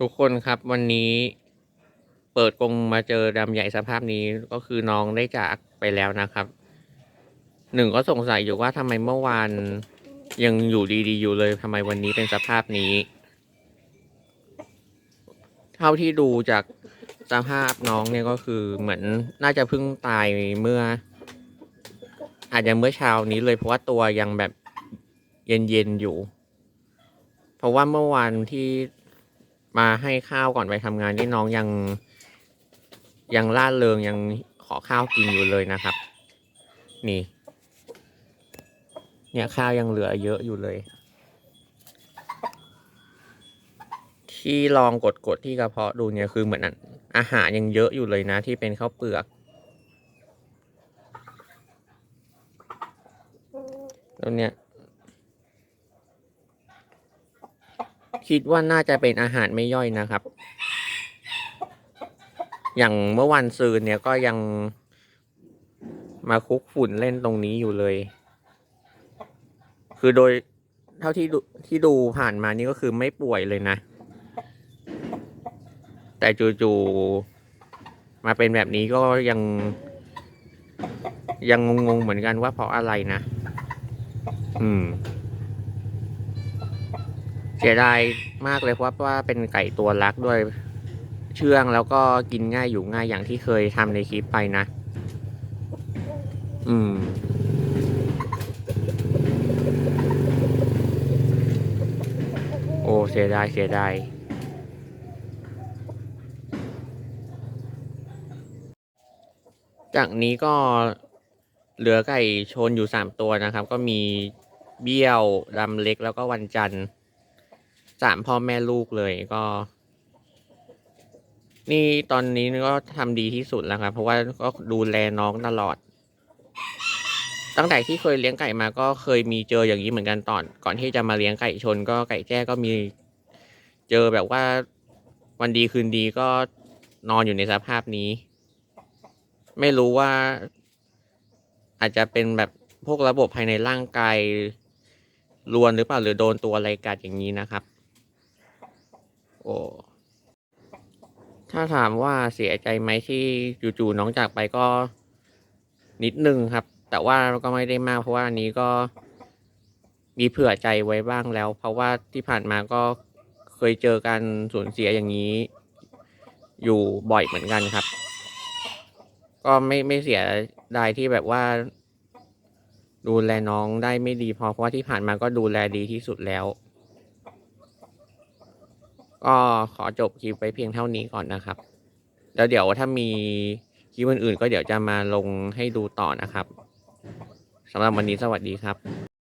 ทุกคนครับวันนี้เปิดกรงมาเจอดำใหญ่สภาพนี้ก็คือน้องได้จากไปแล้วนะครับหนึ่งก็สงสัยอยู่ว่าทำไมเมื่อวานยังอยู่ดีๆอยู่เลยทำไมวันนี้เป็นสภาพนี้ เท่าที่ดูจากสภาพน้องเนี่ยก็คือเหมือนน่าจะเพิ่งตายเมื่อ อาจจะเมื่อเช้านี้เลยเพราะว่าตัวยังแบบเย็นๆอยู่ เพราะว่าเมื่อวานที่ มาให้ข้าวก่อนไปทำงานนี่น้องยัง ยังล่าเริงยังขอข้าวกินอยู่เลยนะครับ นี่ เนี่ยข้าวยังเหลือเยอะอยู่เลย ที่ลองกดกดที่กระเพาะดูเนี่ยคือเหมือนอาหารยังเยอะอยู่เลยนะ ที่เป็นข้าวเปลือก แล้วเนี่ย คิดว่าน่าจะเป็นอาหารไม่ย่อยนะครับ อย่างเมื่อวันซืนเนี่ยก็ยังมาคุกฝุ่นเล่นตรงนี้อยู่เลย คือโดยเท่าที่ดูที่ดูผ่านมานี่ก็คือไม่ป่วยเลยนะ แต่จู่ๆมาเป็นแบบนี้ก็ยัง ยังงงๆเหมือนกันว่าเพราะอะไรนะ อืม เสียดายมากเลยเพราะว่าเป็นไก่ตัวรักด้วยเชื่องแล้วก็กินง่ายอยู่ง่ายอย่างที่เคยทำในคลิปไปนะ อืม โอ้เสียดายเสียดายจากนี้ก็เหลือไก่ชนอยู่สามตัวนะครับ ก็มีเบี้ยวดำเล็กแล้วก็วันจันทร์ สามพ่อแม่ลูกเลยก็ นี่ตอนนี้ก็ทำดีที่สุดแล้วครับ เพราะว่าก็ดูแลน้องตลอด ตั้งแต่ที่เคยเลี้ยงไก่มาก็เคยมีเจออย่างนี้เหมือนกันตอน ก่อนที่จะมาเลี้ยงไก่ชน ก็ไก่แจ้ก็มีเจอแบบว่าวันดีคืนดีก็นอนอยู่ในสภาพนี้ ไม่รู้ว่าอาจจะเป็นแบบพวกระบบภายในร่างกายรวนหรือเปล่าหรือโดนตัวอะไรกัดอย่างนี้นะครับ โอ้ถ้าถามว่าเสียใจไหมที่จู่ๆน้องจากไปก็นิดนึงครับ แต่ว่าก็ไม่ได้มากเพราะว่าอันนี้ก็มีเผื่อใจไว้บ้างแล้ว เพราะว่าที่ผ่านมาก็เคยเจอการสูญเสียอย่างนี้ อยู่บ่อยเหมือนกันครับ ก็ไม่ไม่เสียดายที่แบบว่า ดูแลน้องได้ไม่ดีพอเพราะว่าที่ผ่านมาก็ดูแลดีที่สุดแล้ว ก็ขอจบคลิปไปเพียงเท่านี้ก่อนนะครับ แล้วเดี๋ยวถ้ามีคลิปอื่นๆ ก็เดี๋ยวจะมาลงให้ดูต่อนะครับสำหรับวันนี้สวัสดีครับ